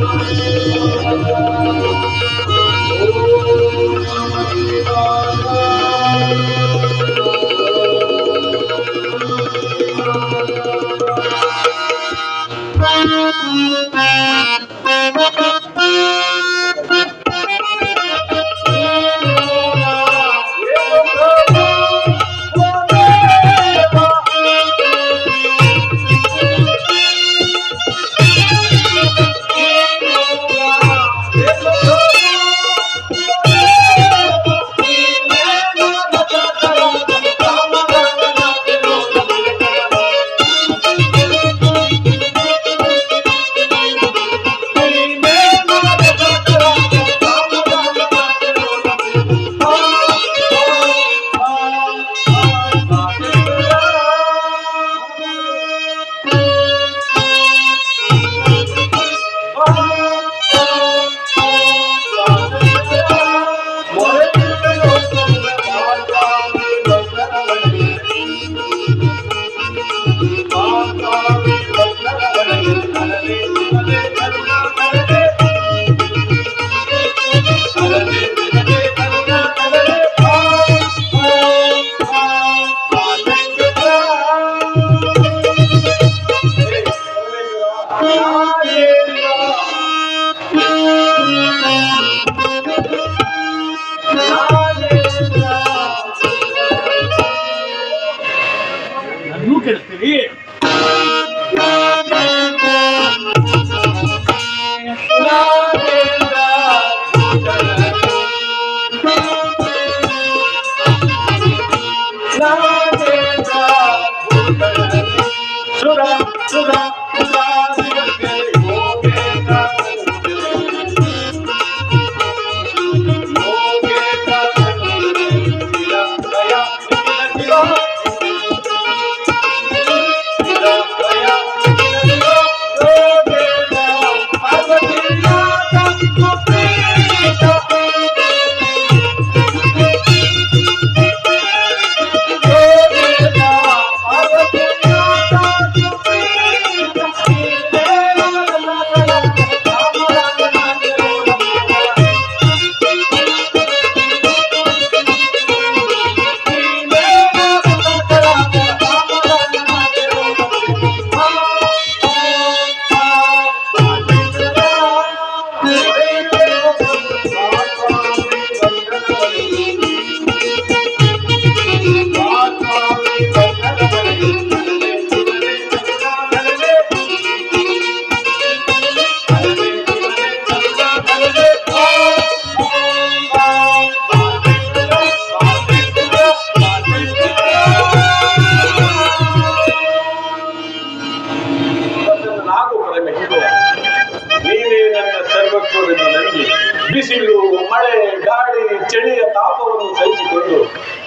ನನ್ನೂ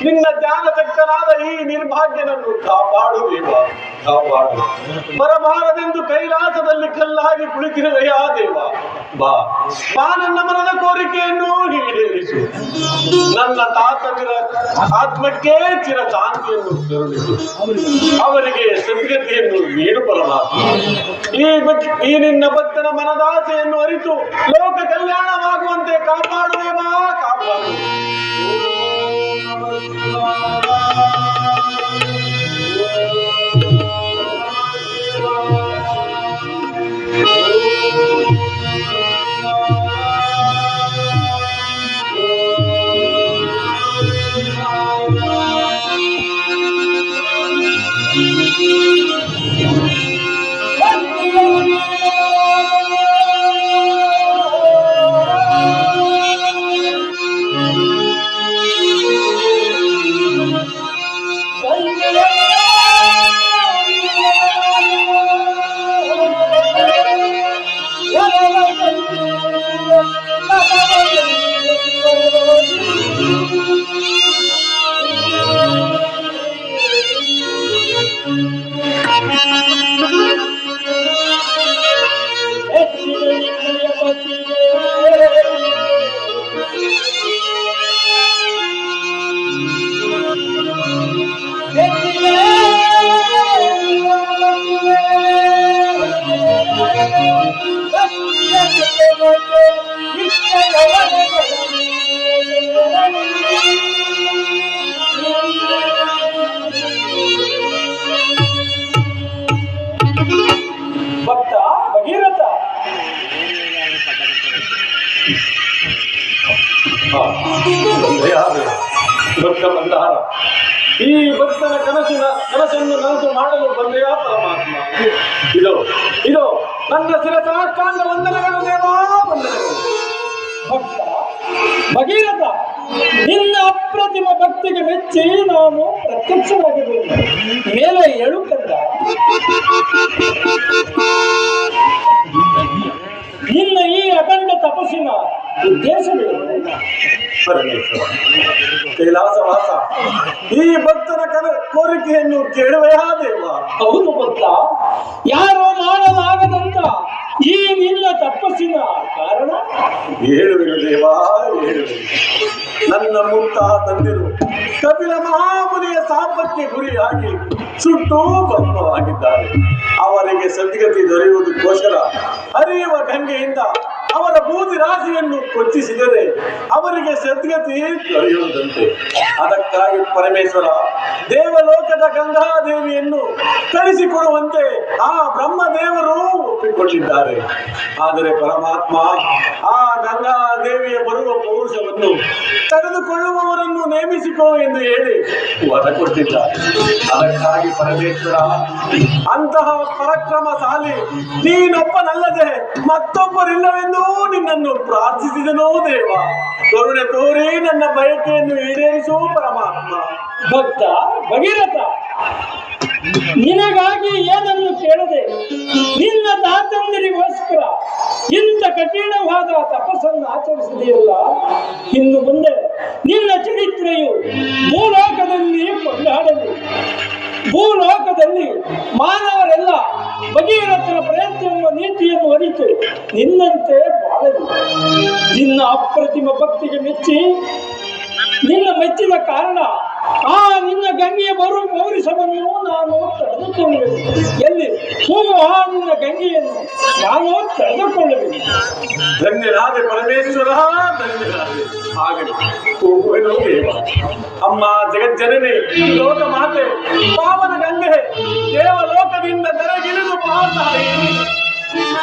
ನಿನ್ನ ಜ್ಞಾನತಕ್ಕನಾದ ಈ ನಿರ್ಭಾಗ್ಯನನ್ನು ಕಾಪಾಡು ದೇವ ಕಾಪಾಡು ಬರಬಾರದೆಂದು ಕೈಲಾಸದಲ್ಲಿ ಕಲ್ಲಾಗಿ ಕುಳಿತಿರುವೆಯಾ ದೇವ. ಬಾ. ಬಾ ನನ್ನ ಮನದ ಕೋರಿಕೆಯನ್ನು ಈಡೇರಿಸು ನನ್ನ ತಾತನಿರ ಆತ್ಮಕ್ಕೆ ಚಿರ ಶಾಂತಿಯನ್ನು ಕರುಣಿಸು. ಅವರಿಗೆ ಸದ್ಗತಿಯನ್ನು ನೀಡು ಪರಮಾತ್ಮ ಈ ಈ ನಿನ್ನ ಭಕ್ತನ ಮನದಾಸೆಯನ್ನು ಅರಿತು ಲೋಕ ಕಲ್ಯಾಣವಾಗುವಂತೆ ಕಾಪಾಡುವೇವಾ, ಕಾಪಾಡು. ಭಕ್ತ ಮಂದಹಾರ ಈ ಭಕ್ತನ ಕನಸಿನ ಕನಸನ್ನು ನನಸು ಮಾಡಲು ಬಂದೆಯ ಪರಮಾತ್ಮ ಇದು ಇದು ನನ್ನ ಶಿರಸಾಷ್ಟಾಂಗ ವಂದನೆಗಳು ದೇವಾ ವಂದನೆಗಳು ಭಕ್ತ ಭಗೀರಥ ನಿನ್ನ ಅಪ್ರತಿಮ ಭಕ್ತಿಗೆ ಮೆಚ್ಚಿ ನಾನು ಪ್ರತ್ಯಕ್ಷವಾಗಿದ್ದೇನೆ ಮೇಲೆ ಏಳು ಕಂದ ನಿನ್ನ ಈ ಅಖಂಡ ತಪಸ್ಸಿನ ಉದ್ದೇಶವೇನು ಪರಮೇಶ್ವರ ಕೈಲಾಸವಾಸ ಈ ಭಕ್ತನ ಕನ ಕೋರಿಕೆಯನ್ನು ಕೇಳುವೆಯಾ ದೇವ. ಹೌದು ಭಕ್ತ ಯಾರೋ ಮಾಡಲಾಗದಂತ ಈ ನಿನ್ನ ತಪಸ್ಸಿನ ಕಾರಣ? ಹೇಳುವೆನು ದೇವ ನನ್ನ ಮುತ್ತ ತಂದಿರು ಕಪಿಲ ಮಹಾಮುನಿಯ ಸಾಪಕ್ಕೆ ಗುರಿಯಾಗಿ ಸುಟ್ಟು ಭಸ್ಮವಾಗಿದ್ದಾರೆ ಅವರಿಗೆ ಸದ್ಗತಿ ದೊರೆಯುವುದಕ್ಕೋಸ್ಕರ ಹರಿಯುವ ಗಂಗೆಯಿಂದ ಅವರ ಬೂದಿ ರಾಶಿಯನ್ನು ಕೊಚ್ಚಿಸಿದರೆ ಅವರಿಗೆ ಸದ್ಗತಿ ದೊರೆಯುವುದಂತೆ. ಅದಕ್ಕಾಗಿ ಪರಮೇಶ್ವರ ದೇವಲೋಕದ ಗಂಗಾದೇವಿಯನ್ನು ಕಳಿಸಿಕೊಡುವಂತೆ ಆ ಬ್ರಹ್ಮದೇವರು ಒಪ್ಪಿಕೊಂಡಿದ್ದಾರೆ. ಆದರೆ ಪರಮಾತ್ಮ ಆ ಗಂಗಾದೇವಿಯ ಬರುವ ಪೌರುಷವನ್ನು ತೆಗೆದುಕೊಳ್ಳುವವರನ್ನು ನೇಮಿಸಿಕೋ ಎಂದು ಹೇಳಿ ವರ ಕೊಟ್ಟಿದ್ದಾರೆ. ಅದಕ್ಕಾಗಿ ಪರಮೇಶ್ವರ, ಅಂತಹ ಪರಾಕ್ರಮಶಾಲಿ ನೀನೊಬ್ಬನಲ್ಲದೆ ಮತ್ತೊಬ್ಬರಿಲ್ಲವೆಂದು ನಿನ್ನನ್ನು ಪ್ರಾರ್ಥಿಸಿದನೋ ದೇವ? ಕರುಣೆ ತೋರಿ ನನ್ನ ಬಯಕೆಯನ್ನು ಈಡೇರಿಸೋ ಪರಮಾತ್ಮ. ಭಕ್ತ, ಭಗೀರಥ, ನಿನಗಾಗಿ ಏನನ್ನು ಕೇಳದೆ ನಿನ್ನ ತಾತಂದಿರಿಗೋಸ್ಕರ ಇಂಥ ಕಠಿಣವಾದ ತಪಸ್ಸನ್ನು ಆಚರಿಸಿದೆಯಲ್ಲ? ಇನ್ನು ಮುಂದೆ ನಿನ್ನ ಚರಿತ್ರೆಯು ಭೂಲೋಕದಲ್ಲಿ ಕೊಂಡಾಡಲಿ. ಭೂಲೋಕದಲ್ಲಿ ಮಾನವರೆಲ್ಲ ಭಗೀರಥನ ಪ್ರಯತ್ನ ಎಂಬ ನೀತಿಯನ್ನು ಅರಿತು ನಿನ್ನಂತೆ ಬಾಳಲಿ. ನಿನ್ನ ಅಪ್ರತಿಮ ಭಕ್ತಿಗೆ ಮೆಚ್ಚಿ ನಿನ್ನ ಮೆಚ್ಚಿದ ಕಾರಣ. ಆ ನಿನ್ನ ಗಂಗೆಯ ಬರು ಪೌರುಷವನ್ನು ನಾನು ತಡೆದುಕೊಳ್ಳಬೇಕು ಎಲ್ಲಿ? ಹೋಗುವ ಆ ನಿನ್ನ ಗಂಗೆಯನ್ನು ನಾನು ತಡೆದುಕೊಳ್ಳಬೇಕು ಧನ್ಯನಾದೆ ಪರಮೇಶ್ವರ ಅಮ್ಮ ಜಗಜ್ಜನನಿ ಲೋಕ ಮಾತೆ, ಪಾವನ ಗಂಗೆ ದೇವಲೋಕದಿಂದ ತೆರೆಗಿಳಿದು ಬಾತಾಯಿ Bye.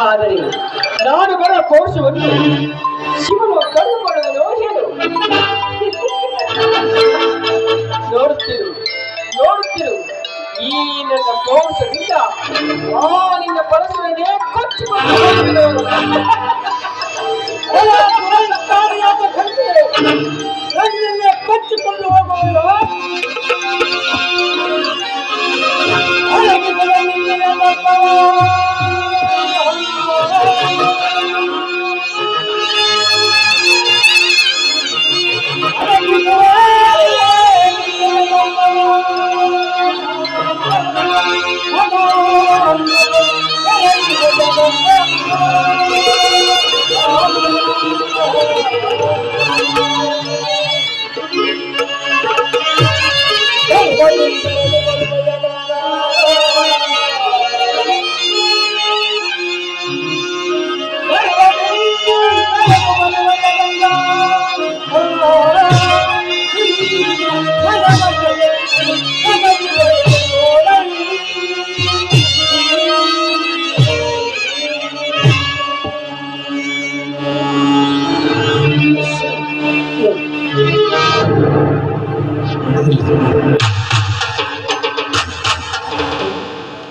ಆದರೆ ನಾನು ಬರೋ ಕೋಶವನ್ನು ಶಿವನು ಕಳೆದುಕೊಳ್ಳಲು ಹೇಳು. ನೋಡುತ್ತಿರು ನೋಡುತ್ತಿರು. ಈ ನನ್ನ ಕೋಶದಿಂದ ಆ ನಿನ್ನ ಪರಶುರನೇ ಕೊಚ್ಚಿಕೊಂಡು ನನ್ನನ್ನೇ ಕೊಚ್ಚಿಕೊಂಡು ಹೋಗುವುದು ಅಡಗಿದವ ನಿನ್ನೆಯ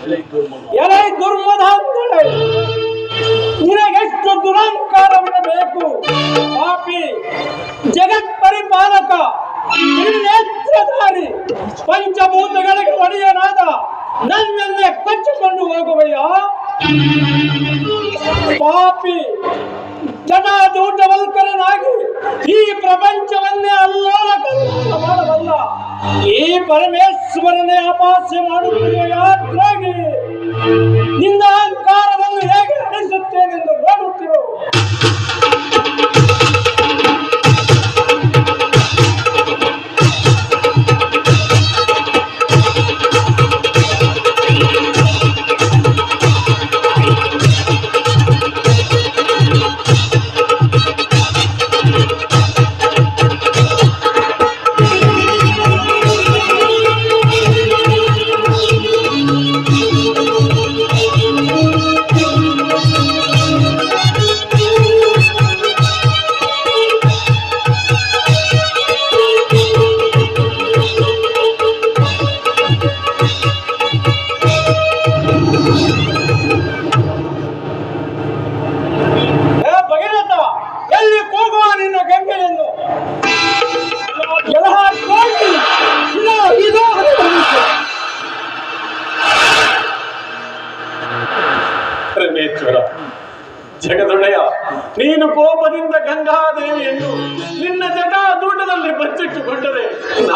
ಎಲೆ ದುರ್ಮದ ನಿನಗೆಷ್ಟು ದುರಂಕಾರವಿರಬೇಕು ಪಾಪಿ ಜಗತ್ ಪರಿಪಾಲಕ ತ್ರಿನೇತ್ರಧಾರಿ ಪಂಚಭೂತಗಳಿಗೆ ಒಡೆಯನಾದ ನನ್ನನ್ನೇ ಕೊಚ್ಚಿಕೊಂಡು ಹೋಗುವಯ್ಯ? ಪಾಪಿ ಜಟಾದೂಟವಲ್ಕರನಾಗಿ ಈ ಪ್ರಪಂಚವನ್ನೇ ಅಲ್ಲೋಲ ಕಲ್ಲೋಲ ಮಾಡಬಲ್ಲ એ પરમેશ્વરને આપાસે મારું પ્રિય યાદ રાખે.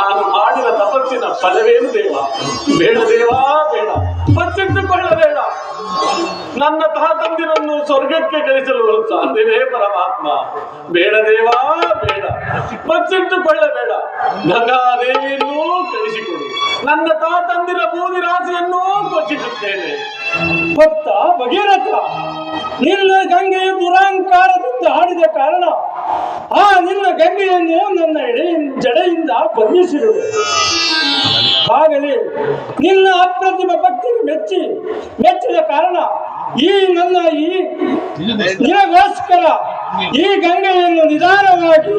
ನಾನು ಮಾಡಿದ ತಪಸ್ಸಿನ ಫಲವೇನು ದೇವ ಬೇಡ ದೇವಾ, ಬೇಡ. ಬಚ್ಚಿಟ್ಟುಕೊಳ್ಳಬೇಡ ನನ್ನ ತಾತಂದಿರನ್ನು ಸ್ವರ್ಗಕ್ಕೆ ಕಳಿಸಲು ಸಾಧ್ಯವೇ ಪರಮಾತ್ಮ. ಬೇಡ ದೇವಾ, ಬೇಡ. ಬಚ್ಚಿಟ್ಟುಕೊಳ್ಳಬೇಡ ಗಂಗಾದೇವಿಯನ್ನೂ ಕಳಿಸಿಕೊಡು ನನ್ನ ತಾತಂದಿರ ಬೂದಿ ರಾಶಿಯನ್ನು ಕೊಚ್ಚಿಸುತ್ತೇನೆ. ಭಕ್ತ ಭಗೀರಥ, ನಿನ್ನ ಗಂಗೆಯ ದುರಾಂಕಾರದಿಂದ ಆಡಿದ ಕಾರಣ ಆ ನಿನ್ನ ಗಂಗೆಯನ್ನು ನನ್ನ ಎಡೆಯಿಂದ, ಜಡೆಯಿಂದ ಬಂಧಿಸಿರುವೆ ಆಗಲಿ, ನಿನ್ನ ಅಪ್ರತಿಮ ಭಕ್ತಿಗೆ ಮೆಚ್ಚಿ, ಮೆಚ್ಚಿದ ಕಾರಣ ಈ ನನ್ನ ಈ ನಿನಗೋಸ್ಕರ ಈ ಗಂಗೆಯನ್ನು ನಿಧಾನವಾಗಿ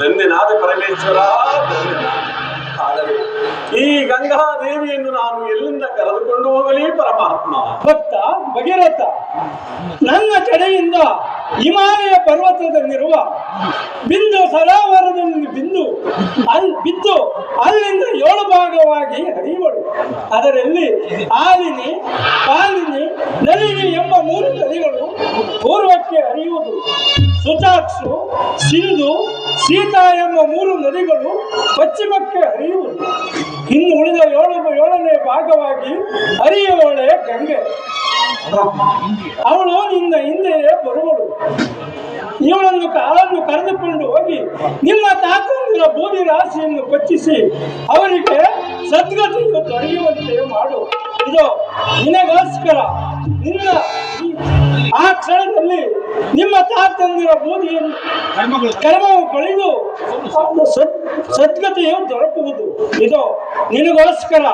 ಧನ್ಯನಾದ ಪರಮೇಶ್ವರ. ಈ ಗಂಗಾ ದೇವಿಯನ್ನು ನಾನು ಎಲ್ಲಿಂದ ಕರೆದುಕೊಂಡು ಹೋಗಲಿ, ಪರಮಾತ್ಮ? ಭಕ್ತ, ಭಗೀರಥ, ನನ್ನ ಕಡೆಯಿಂದ ಹಿಮಾಲಯ ಪರ್ವತದಲ್ಲಿರುವ ಬಿಂದು ಸರೋವರದಲ್ಲಿ ಬಿಂದು ಅಲ್ಲಿ ಬಿದ್ದು ಅಲ್ಲಿಂದ ಏಳು ಭಾಗವಾಗಿ ಹರಿಯುವಳು. ಅದರಲ್ಲಿ ಆಲಿನಿ ಪಾಲಿನಿ, ನಲಿನಿ ಎಂಬ ಮೂರು ನದಿಗಳು ಪೂರ್ವಕ್ಕೆ ಹರಿಯುವುದು. ಸುತಾಕ್ಷು ಸಿಂಧು, ಸೀತಾ ಎಂಬ ಮೂರು ನದಿಗಳು ಪಶ್ಚಿಮಕ್ಕೆ ಹರಿಯುವುದು. ಇನ್ನು ಉಳಿದ ಏಳು ಏಳನೇ ಭಾಗವಾಗಿ ಹರಿಯುವಳೆ ಗಂಗೆ. ಅವಳು ನಿನ್ನ ಹಿಂದೆಯೇ ಬರುವಳು. ಇವಳನ್ನು ಕಾಲನ್ನು ಕರೆದುಕೊಂಡು ಹೋಗಿ, ನಿಮ್ಮ ತಾತಂದಿರ ಬೂದಿ ರಾಶಿಯನ್ನು ಕೊಚ್ಚಿಸಿ ಅವರಿಗೆ ಸದ್ಗತಿಯು ದೊರೆಯುವಂತೆ ಮಾಡು. ಇದು ನಿನಗೋಸ್ಕರ. ನಿನ್ನ ಆ ಕ್ಷಣದಲ್ಲಿ ನಿಮ್ಮ ತಾತಂದಿರ ಬೂದಿಯನ್ನು ಕರ್ಮವು ಕಳೆದು ಸದ್ಗತಿಯು ದೊರಕುವುದು. ಇದು ನಿನಗೋಸ್ಕರ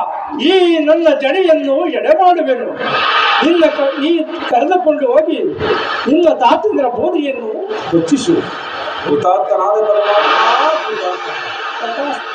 ಈ ನನ್ನ ಜಡಿಯನ್ನು ಎಡೆ ಮಾಡುವೆನು ನಿನ್ನ ಈ ಕರೆದುಕೊಂಡು ಹೋಗಿ ನಿನ್ನ ತಾತಂದಿರ ಬೋಧಿಯನ್ನು उतार करा दे। परमात्मा।